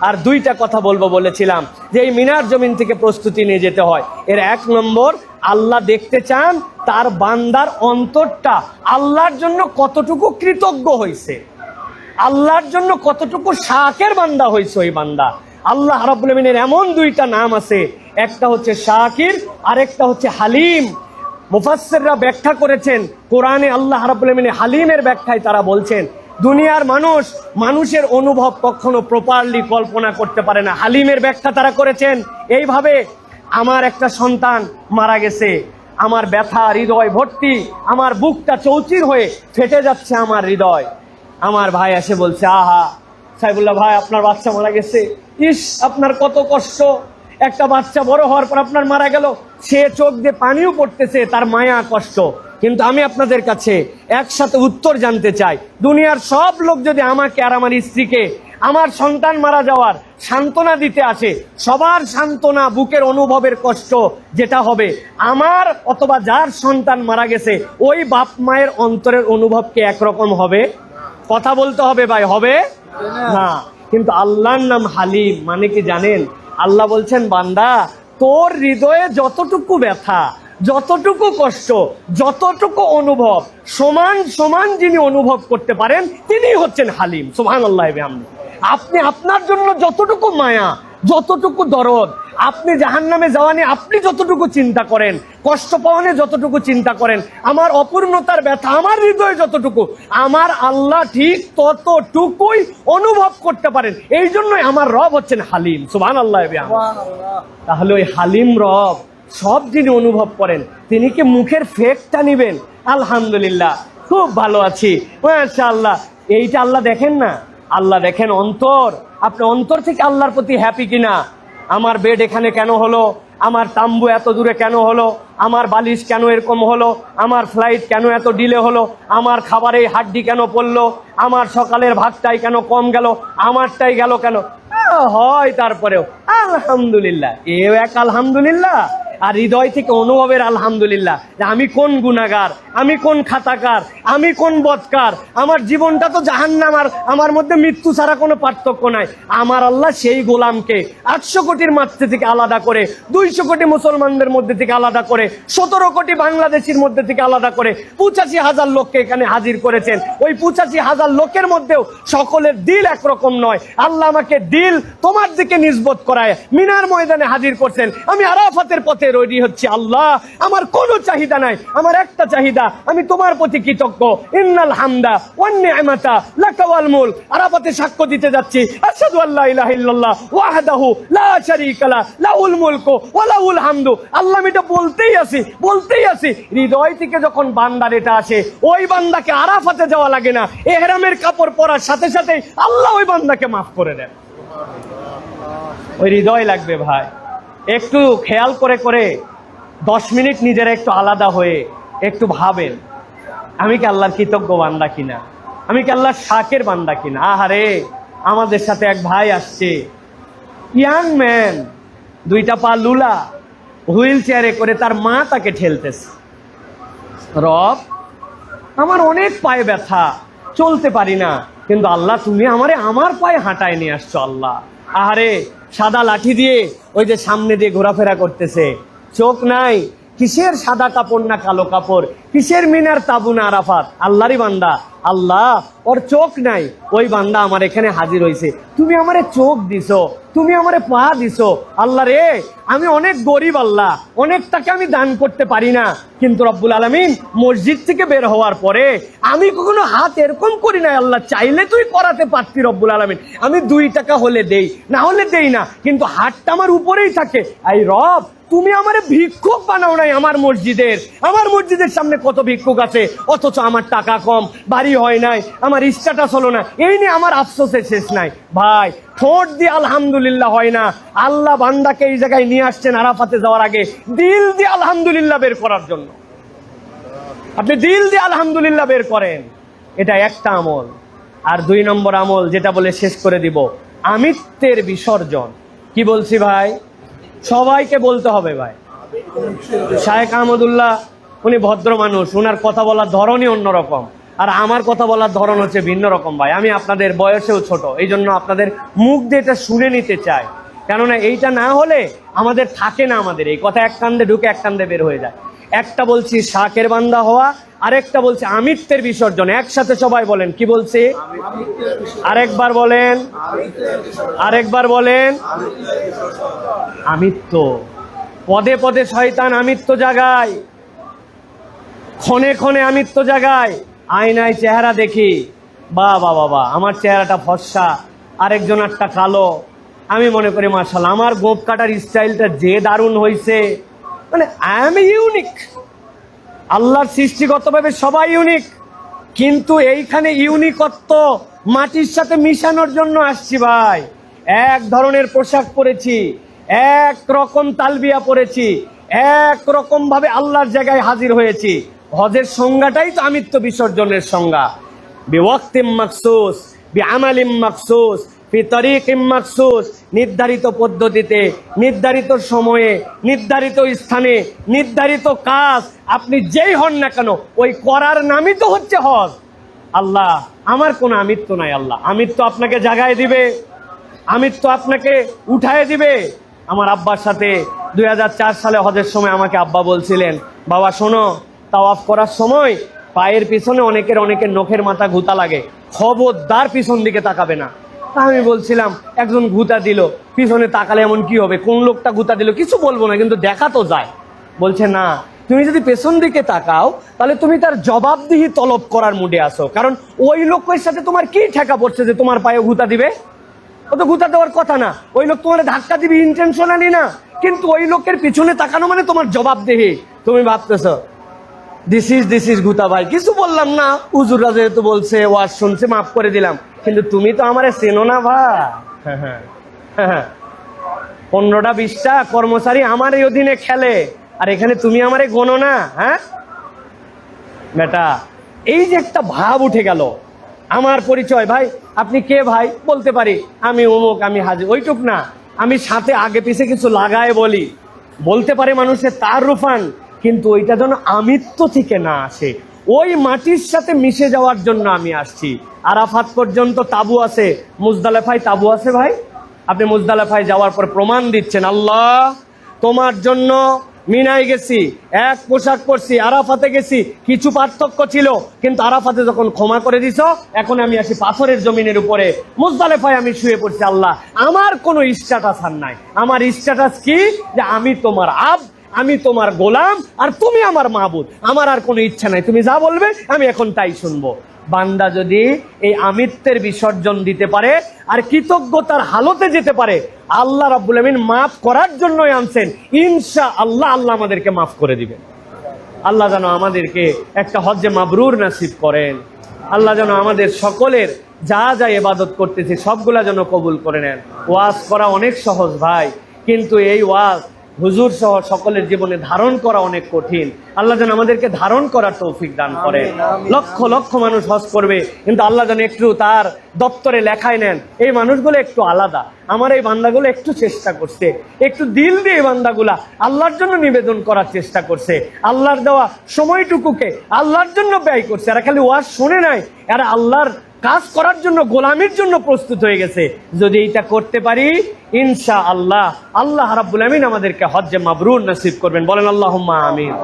আর দুইটা কথা বলব বলেছিলাম যে এই মিনার জমিন থেকে প্রস্তুতি নিয়ে যেতে হয়। এর এক নম্বর, আল্লাহ দেখতে চান তার বান্দার অন্তরটা আল্লাহর জন্য কতটুকু কৃতজ্ঞ হয়েছে আল্লাহর জন্য কতটুকু শাকের বান্দা হয়েছে ওই বান্দা। আল্লাহ আমিনের এমন দুইটা নাম আছে। একটা হচ্ছে শাকির, আরেকটা হচ্ছে হালিম। মুফাসসিররা ব্যাখ্যা করেছেন, কোরআনে আল্লাহ রাব্বুল আমিনের হালিমের ব্যাখ্যায় তারা বলছেন দুনিয়ার মানুষ মানুষের অনুভব কখনো প্রপারলি কল্পনা করতে পারে না। হালিমের ব্যাখ্যা তারা করেছেন, এইভাবে আমার একটা সন্তান মারা গেছে, আমার ব্যথা, হৃদয় ভর্তি, আমার বুকটা চৌচির হয়ে ফেটে যাচ্ছে আমার হৃদয়। আমার ভাই এসে বলছে, আহা, সাইবুল্লাহ ভাই, আপনার বাচ্চা মারা গেছে। ইস, আপনার কত কষ্ট। একটা বাচ্চা বড় হওয়ার পর আপনার মারা গেল। সে চোখ দিয়ে পানিও পড়তেছে, তার মায়া কষ্ট। কিন্তু আমি আপনাদের কাছে একসাথে উত্তর জানতে চাই। দুনিয়ার সব লোক যদি আমাকে আর আমার স্ত্রীকে, আমার সন্তান মারা যাওয়ার সান্ত্বনা দিতে আসে, সবার সান্ত্বনা বুকের অনুভবের কষ্ট যেটা হবে, আমার অথবা যার সন্তান মারা গেছে, ওই বাপ মায়ের অন্তরের অনুভব কি একরকম হবে? কথা বলতে হবে ভাই, হবে? না। কিন্তু আল্লাহর নাম হালিম মানে কি জানেন? আল্লাহ বলছেন, বান্দা, তোর হৃদয়ে যতটুকু ব্যথা যতটুকু কষ্ট যতটুকু অনুভব সমান সমান যিনি অনুভব করতে পারেন তিনি হচ্ছেন হালিম। সোহান আল্লাহ আপনি আপনার জন্য যতটুকু মায়া যতটুকু দরদ আপনি জাহান নামে যাওয়া নিয়ে আপনি যতটুকু চিন্তা করেন কষ্ট পাওয়া নিয়ে যতটুকু চিন্তা করেন আমার অপূর্ণতার ব্যথা আমার হৃদয়ে যতটুকু আমার আল্লাহ ঠিক ততটুকুই অনুভব করতে পারেন। এই জন্যই আমার রব হচ্ছেন হালিম। সুবান আল্লাহ তাহলে ওই হালিম রব সব যিনি অনুভব করেন, তিনি কি মুখের ফেকটা নিবেন? আলহামদুলিল্লাহ, খুব ভালো আছি। আল্লাহ এইটা আল্লাহ দেখেন না? আল্লাহ দেখেন অন্তর। আপনি অন্তর থেকে আল্লাহর প্রতি হ্যাপি কিনা? আমার বেড এখানে কেন হলো? আমার তাম্বু এত দূরে কেন হলো? আমার বালিশ কেন এরকম হলো? আমার ফ্লাইট কেন এত ডিলে হলো? আমার খাবারে হাড্ডি কেন পড়ল? আমার সকালের ভাগটাই কেন কম গেল? আমারটাই গেল কেন? হয় তারপরেও। আলহামদুলিল্লাহ, এও এক আলহামদুলিল্লাহ। আর হৃদয় থেকে অনুভবের আলহামদুলিল্লাহ যে আমি কোন গুণাগার, আমি কোন খাতাকার, আমি কোন বৎকার আমার জীবনটা তো জাহান্নাম আর আমার মধ্যে মৃত্যু ছাড়া কোনো পার্থক্য নাই। আমার আল্লাহ সেই গোলামকে আটশো কোটির মাত্রে থেকে আলাদা করে, দুইশো কোটি মুসলমানদের মধ্যে থেকে আলাদা করে, সতেরো কোটি বাংলাদেশের মধ্যে থেকে আলাদা করে, পঁচাশি হাজার লোককে এখানে হাজির করেছেন। ওই পঁচাশি হাজার লোকের মধ্যেও সকলের দিল একরকম নয়। আল্লাহ আমাকে দিল তোমার দিকে নিজবত করায়, মিনার ময়দানে হাজির করছেন। আমি আরাফাতের পথে রেডি হচ্ছে আল্লাহ। আমার চাহিদা নাই। আমার একটা চাহিদা, আমি তোমার প্রতি কৃতজ্ঞ। ইন্নাল হামদা ওয়ান্নে আমাতা লাকাওয়াল মুল আরাফাতে সাক্ষ্য দিতে যাচ্ছি। আশহাদু আল্লাহ ইলাহা ইল্লাল্লাহ, ওয়াহদাহু লা মুলকু ওয়া হামদু। আল্লাহ, আমি এটা বলতেই আছি বলতেই আছি। হৃদয় থেকে যখন বান্দার এটা আসে, ওই বান্দাকে আরাফাতে যাওয়া লাগে না। এহরামের কাপড় পরার সাথে সাথে আল্লাহ ওই বান্দাকে মাফ করে দেন ওই হৃদয় লাগবে ভাই। একটু খেয়াল করে করে দশ মিনিট নিজেরা একটু আলাদা হয়ে একটু ভাবেন, আমি কি আল্লাহর কৃতজ্ঞ বান্দা কিনা? আমি কি আল্লাহর শাকের বান্দা কিনা? আহারে, আমাদের সাথে এক ভাই আসছে। ইয়াং ম্যান, দুইটা পা লুলা, হুইল চেয়ারে করে তার মা তাকে ঠেলতেছে। রব, আমার অনেক পায়ে ব্যথা, চলতে পারি না। কিন্তু আল্লাহ, তুমি আমারে আমার পায়ে হাঁটায় নিয়ে আসছো আল্লাহ। আহারে, সাদা লাঠি দিয়ে ওই যে সামনে দিয়ে ঘোরাফেরা করতেছে। চোখ নাই। কিসের সাদা কাপড় না কালো কাপড়? কিসের মিনার তাবু না আরাফাত? আল্লাহরই বান্দা। আল্লাহ, ওর চোখ নাই। ওই বান্দা আমার এখানে হাজির হয়েছে তুমি আমারে চোখ দিছো, তুমি আমারে পা দিছো। আল্লাহ রে, আমি অনেক গরিব আল্লাহ। অনেক টাকা আমি দান করতে পারি না। কিন্তু রব্বুল আলমিন মসজিদ থেকে বের হওয়ার পরে আমি কখনো হাত এরকম করি না আল্লাহ। চাইলে তুই করাতে পারতি রব্বুল আলমিন। আমি দুই টাকা হলে দেই, না হলে দেই না। কিন্তু হাতটা আমার উপরেই থাকে। এই রব তুমি আমার ভিক্ষুক বানাও নাই আমার মসজিদের। আমার মসজিদের সামনে কত ভিক্ষুক আছে? অথচ আমার টাকা কম, বাড়ি হয় নাই, আমার স্ট্যাটাস হলো না। এই নিয়ে আমার আফসোসের শেষ নাই। ভাই, ঠোঁট দিয়ে আলহামদুলিল্লাহ হয় না। আল্লাহ বান্দাকে এই জায়গায় নিয়ে আসছেন আরাফাতে যাওয়ার আগে। দিল দিয়ে আলহামদুলিল্লাহ বের করার জন্য। আপনি দিল দিয়ে আলহামদুলিল্লাহ বের করেন। এটা একটা আমল। আর দুই নম্বর আমল যেটা বলে শেষ করে দিব, আমিত্বের বিসর্জন। কি বলছি ভাই? সবাইকে বলতে হবে ভাই। শায়েখ আহমদুল্লাহ, উনি ভদ্র মানুষ ওনার কথা বলার ধরনই অন্যরকম। আর আমার কথা বলার ধরন হচ্ছে ভিন্ন রকম ভাই। আমি আপনাদের বয়সেও ছোট এই জন্য আপনাদের মুখ দিয়ে এটা শুনে নিতে চাই। কেননা এইটা না হলে আমাদের থাকে না আমাদের। এই কথা এক কান্দে ঢুকে এক কান্দে বের হয়ে যায়। একটা বলছি, শাকের বান্দা হওয়া আরেকটা বলছে, আমিত্বের বিসর্জন, একসাথে সবাই বলেন, কি বলছি? আরেকবার বলেন আরেকবার বলেন। আমিত্ব। পদে পদে শয়তান আমিত্ব জাগায়, ক্ষণে ক্ষণে আমিত্ব জাগায়। আয়নায় চেহারা দেখি, বা বাবা আমার চেহারাটা ফর্সা, আরেকজন একটা কালো। আমি মনে করি মার্শাল আমার গোপ কাটার স্টাইলটা যে দারুণ হয়েছে মানে আই এম ইউনিক আল্লাহর সৃষ্টিগতভাবে সবাই ইউনিক কিন্তু এইখানে ইউনিকত্ব মাটির সাথে মিশানোর জন্য আসছি ভাই। এক ধরনের পোশাক পরেছি, এক রকম তালবিয়া পরেছি, এক রকম ভাবে আল্লাহর জায়গায় হাজির হয়েছি। হজের সংজ্ঞাটাই তো আমিত্ব বিসর্জনের সংজ্ঞা। বিওয়াক্তিম মাকসুস বি আমালিম মাকসুস নির্ধারিত পদ্ধতিতে, নির্ধারিত সময়ে, নির্ধারিত স্থানে, নির্ধারিত কাজ, আপনি যেই হন না কেন, ওই করার নামই তো হচ্ছে হজ। আল্লাহ, আমার কোনো আমিত্ব নাই আল্লাহ। আমিত্ব আপনাকে জাগায় দিবে, আমিত্ব আপনাকে উঠায় দিবে। আমার আব্বার সাথে দুই হাজার চার সালে হজের সময় আমাকে আব্বা বলছিলেন, বাবা, শোনো, তাওয়াফ করার সময় পায়ের পিছনে অনেকের অনেকের নখের মাথা ঘুতা লাগে, খবরদার পিছন দিকে তাকাবে না। আমি বলছিলাম, একজন ঘুতা দিল, পিছনে তাকালে এমন কি হবে? কোন লোকটা গুতা দিল? কিছু বলব না, কিন্তু দেখা তো যায়। বলছে, না, তুমি যদি পেছন দিকে তাকাও, তাহলে তুমি তার জবাবদিহি তলব করার মুডে আসো কারণ ওই লোকের সাথে তোমার কি ঠেকা পড়ছে যে তোমার পায়ে গুতা দিবে? ও তো ঘুতা দেওয়ার কথা না। ওই লোক তোমার ধাক্কা দিবি ইন্টেনশনালি না। কিন্তু ওই লোকের পিছনে তাকানো মানে তোমার জবাবদিহি। তুমি ভাবতেছ দিস ইজ দিস ইজ গুতা ভাই। কিছু বললাম না। উজুররা যেহেতু বলছে, ওয়াজ শুনছে, মাফ করে দিলাম। কিন্তু তুমি তো আমার চেনো না ভাই। হ্যাঁ হ্যাঁ। হ্যাঁ পনেরোটা বিশটা কর্মচারী আমার এই অধীনে খেলে। আর এখানে তুমি আমারে গোনো না হ্যাঁ? বেটা এই যে একটা ভাব উঠে গেল। আমার পরিচয় ভাই আপনি কে ভাই? বলতে পারি আমি অমুক আমি হাজির। ওইটুক না আমি সাথে আগে পিছে কিছু লাগায় বলি। বলতে পারে মানুষের তার রুফান কিন্তু ওইটা যেন আমিত্ব থেকে না আসে। ওই মাটির সাথে মিশে যাওয়ার জন্য আমি আসছি। আরাফাত পর্যন্ত তাবু আছে। মুজদালেফাই তাবু আছে ভাই? আপনি মুজদালেফায় যাওয়ার পর প্রমাণ দিচ্ছেন। আল্লাহ, তোমার জন্য মিনায় গেছি, এক পোশাক পরছি, আরাফাতে গেছি। কিছু পার্থক্য ছিল, কিন্তু আরাফাতে যখন ক্ষমা করে দিছ, এখন আমি আসি পাথরের জমিনের উপরে। মুজদালেফায় আমি শুয়ে পড়ছি, আল্লাহ, আমার কোনো স্ট্যাটাস আর নাই। আমার স্ট্যাটাস কি? যে আমি তোমার আব আমি তোমার গোলাম আর তুমি আমার মাহবুদ আমার আর কোনো ইচ্ছা নাই। তুমি যা বলবে, আমি এখন তাই শুনব। বান্দা যদি এই আমিত্বের বিসর্জন দিতে পারে আর কৃতজ্ঞতার হালতে যেতে পারে, আল্লাহ রাব্বুল আমিন মাফ করার জন্যই আনছেন। ইনশা আল্লাহ আল্লাহ আমাদেরকে মাফ করে দিবেন। আল্লাহ যেন আমাদেরকে একটা হজ্জে মাবরুর নাসিব করেন। আল্লাহ যেন আমাদের সকলের যা যা এবাদত করতেছি, সবগুলা যেন কবুল করে নেন। ওয়াজ করা অনেক সহজ ভাই, কিন্তু এই ওয়াজ হুজুর সহ সকলের জীবনে ধারণ করা অনেক কঠিন। আল্লাহ যেন আমাদেরকে ধারণ করার তৌফিক দান করে। লক্ষ লক্ষ মানুষ হজ করবে কিন্তু আল্লাহ যেন একটু তার দপ্তরে লেখায় নেন এই মানুষগুলো একটু আলাদা। আমার এই বান্দাগুলো একটু চেষ্টা করছে। একটু দিল দিয়ে এই বান্দাগুলা আল্লাহর জন্য নিবেদন করার চেষ্টা করছে। আল্লাহর দেওয়া সময়টুকুকে আল্লাহর জন্য ব্যয় করছে। এরা খালি ওয়াজ শোনে নাই। এরা আল্লাহর কাজ করার জন্য, গোলামির জন্য প্রস্তুত হয়ে গেছে। যদি এইটা করতে পারি ইনশা আল্লাহ আল্লাহ রাব্বুল আমিন আমাদেরকে হজ্জে মাবরুর নসিব করবেন। বলেন আল্লাহ আমিন।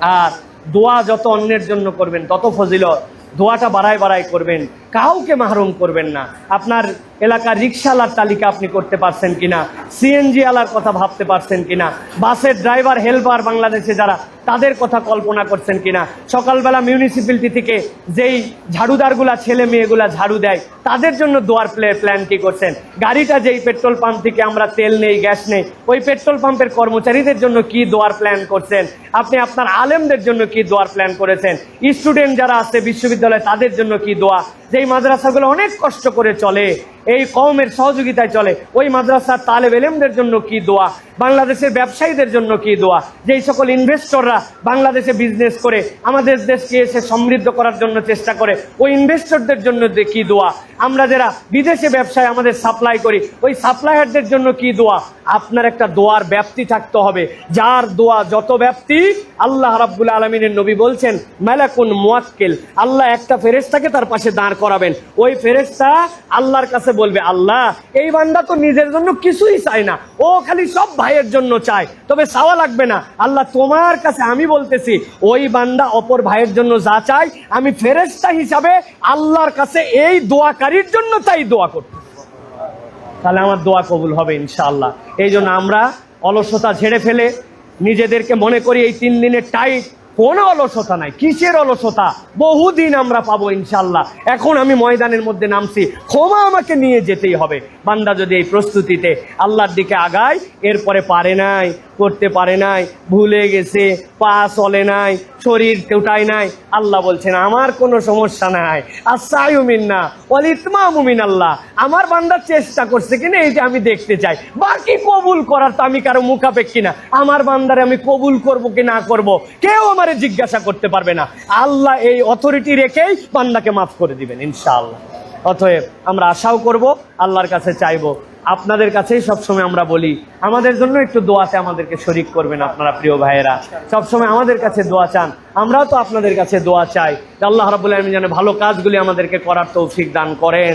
আর দোয়া যত অন্যের জন্য করবেন, তত ফজিলত। দোয়াটা বাড়ায় বাড়ায় করবেন। কাউকে মাহরুম করবেন না। আপনার এলাকার রিক্সাওয়ালার তালিকা আপনি করতে পারছেন কিনা? সিএনজি আলার কথা ভাবতে পারছেন কিনা? বাসের ড্রাইভার, হেল্পার, বাংলাদেশে যারা তাদের কথা কল্পনা করছেন কিনা? সকালবেলা মিউনিসিপ্যালিটি থেকে যেই ঝাড়ুদারগুলা, ছেলে মেয়েগুলা ঝাড়ু দেয়, তাদের জন্য দোয়ার প্লে প্ল্যান কি করছেন? গাড়িটা যেই পেট্রোল পাম্প থেকে আমরা তেল নেই গ্যাস নেই, ওই পেট্রোল পাম্পের কর্মচারীদের জন্য কি দোয়ার প্ল্যান করছেন? আপনি আপনার আলেমদের জন্য কি দোয়ার প্ল্যান করেছেন? স্টুডেন্ট যারা আছে বিশ্ববিদ্যালয়ে, তাদের জন্য কি দোয়া? যেই মাদ্রাসাগুলো অনেক কষ্ট করে চলে এই কওমের সহযোগিতায় চলে। ওই মাদ্রাসার তালেব এলেমদের জন্য কি দোয়া? বাংলাদেশের ব্যবসায়ীদের জন্য কি দোয়া? যেই সকল ইনভেস্টররা বাংলাদেশে বিজনেস করে, আমাদের দেশকে এসে সমৃদ্ধ করার জন্য চেষ্টা করে, ওই ইনভেস্টরদের জন্য কি দোয়া? আমরা যারা বিদেশে ব্যবসায় আমাদের সাপ্লাই করি, ওই সাপ্লায়ারদের জন্য কি দোয়া? আপনার একটা দোয়ার ব্যাপ্তি থাকতে হবে। যার দোয়া যত ব্যাপ্তি, আল্লাহ রাব্বুল আলমিনের নবী বলছেন, মেলাকুন মুয়াক্কেল। আল্লাহ একটা ফেরেস্তাকে তার পাশে দাঁড় করাবেন। ওই ফেরেস্তা আল্লাহর কাছে বলবে, আল্লাহ, এই বান্দা তো নিজের জন্য কিছুই চায় না। ও খালি সব ভাইয়ের জন্য চায়। তবে চাওয়া লাগবে না। আল্লাহ, তোমার কাছে আমি বলতেছি, ওই বান্দা অপর ভাইয়ের জন্য যা চাই আমি ফেরেস্তা হিসাবে আল্লাহর কাছে এই দোয়াকারীর জন্য তাই দোয়া করতে তাহলে আমার দোয়া কবুল হবে ইনশাআল্লাহ। এই জন্য আমরা অলসতা ঝেড়ে ফেলে নিজেদেরকে মনে করি এই তিন দিনের টাইট কোনো অলসতা নাই। কিসের অলসতা? বহুদিন আমরা পাবো ইনশাল্লাহ এখন আমি ময়দানের মধ্যে নামছি। ক্ষমা আমাকে নিয়ে যেতেই হবে। বান্দা যদি এই প্রস্তুতিতে আল্লাহর দিকে আগায়, এরপরে পারে নাই করতে পারে নাই, ভুলে গেছে, পা চলে নাই, শরীর টোটায় নাই। আল্লাহ বলছেন, আমার কোনো সমস্যা নাই। আসায়ুমিন না অলিতমামুমিন আল্লাহ আমার বান্দার চেষ্টা করছে কিনা এইটা আমি দেখতে চাই। বাকি কবুল করার তো আমি কারও মুখাপেক্ষি না। আমার বান্দারে আমি কবুল করব কি না করব, কেউ আমারে জিজ্ঞাসা করতে পারবে না। আল্লাহ এই অথরিটি রেখেই বান্দাকে মাফ করে দিবেন, ইনশাআল্লাহ। অতএব আমরা আশাও করব, আল্লাহর কাছে চাইব আপনাদের কাছেই সবসময় আমরা বলি, আমাদের জন্য একটু দোয়াতে আমাদেরকে শরিক করবেন আপনারা প্রিয় ভাইয়েরা। সবসময় আমাদের কাছে দোয়া চান, আমরাও তো আপনাদের কাছে দোয়া চাই আল্লাহ রাবুল আলমী যেন ভালো কাজগুলি আমাদেরকে করার তৌফিক দান করেন।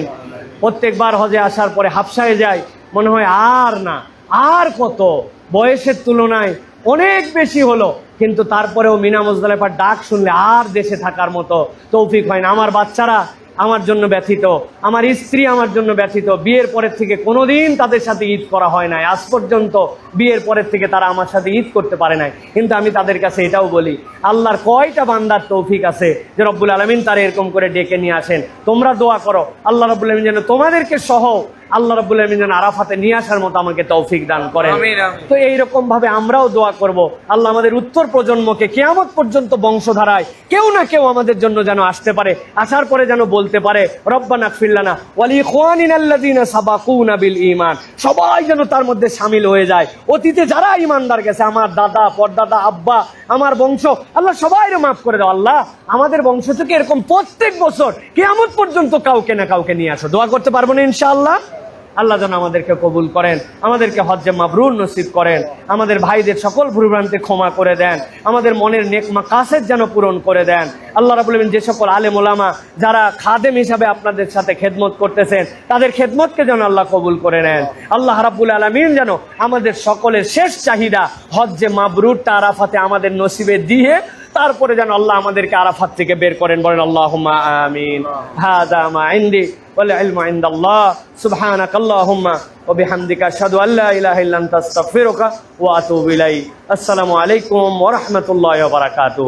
প্রত্যেকবার হজে আসার পরে হাফসায় যায় মনে হয় আর না, আর কত। বয়সের তুলনায় অনেক বেশি হলো, কিন্তু তারপরেও মিনা মুজদালেফার ডাক শুনলে আর দেশে থাকার মতো তৌফিক হয় না। আমার বাচ্চারা আমার জন্য ব্যথিত, আমার স্ত্রী আমার জন্য ব্যথিত, বিয়ের পরের থেকে কোনো দিন তাদের সাথে ঈদ করা হয় নাই। আজ পর্যন্ত বিয়ের পরের থেকে তারা আমার সাথে ঈদ করতে পারে নাই। কিন্তু আমি তাদের কাছে এটাও বলি, আল্লাহর কয়টা বান্দার তৌফিক আছে যে রব্বুল আলমিন তারা এরকম করে ডেকে নিয়ে আসেন। তোমরা দোয়া করো, আল্লাহ রব্বুল আলমিন যেন তোমাদেরকে সহ আল্লাহ রব্বুল আলমিন যেন আরাফাতে নিয়ে আসার মতো আমাকে তৌফিক দান করেন। তো এইরকম ভাবে আমরাও দোয়া করব। আল্লাহ আমাদের উত্তর প্রজন্মকে কেয়ামত পর্যন্ত বংশধারায় কেউ না কেউ আমাদের জন্য যেন আসতে পারে আসার পরে যেন বলতে পারে রব্বানা ফিল্লানা ওয়ালি সাবাকুনা বিল ঈমান। সবাই যেন তার মধ্যে সামিল হয়ে যায়। অতীতে যারা ঈমানদার গেছে আমার দাদা পরদাদা আব্বা আমার বংশ আল্লাহ সবাই মাফ করে দাও। আল্লাহ আমাদের বংশ থেকে এরকম প্রত্যেক বছর কেয়ামত পর্যন্ত কাউকে না কাউকে নিয়ে আসো। দোয়া করতে পারব না ইনশাআল্লাহ? আল্লাহ যেন আমাদেরকে কবুল করেন, আমাদেরকে হজ্জে মাবরুর নসিব করেন, আমাদের ভাইদের সকল ভুলভ্রান্তি ক্ষমা করে দেন, আমাদের মনের নেকমা কাসের যেন পূরণ করে দেন। আল্লাহ রাবুল আলমিন যে সকল আলেম ওলামা যারা খাদেম হিসাবে আপনাদের সাথে খেদমত করতেছেন, তাদের খেদমতকে যেন আল্লাহ কবুল করে নেন। আল্লাহ রাবুল আলমিন যেন আমাদের সকলের শেষ চাহিদা হজ্জে মাবরুর আরাফাতে আমাদের নসিবে দিয়ে তারপরে যেন আল্লাহ আমাদেরকে আরাফাত থেকে বের করেন বলেন আল্লাহ আমিন হাদা মা ইন্দি والعلم عند الله سبحانك اللهم وبحمدك أشهد أن لا إله إلا أنت أستغفرك وأتوب إليك السلام عليكم ورحمة الله وبركاته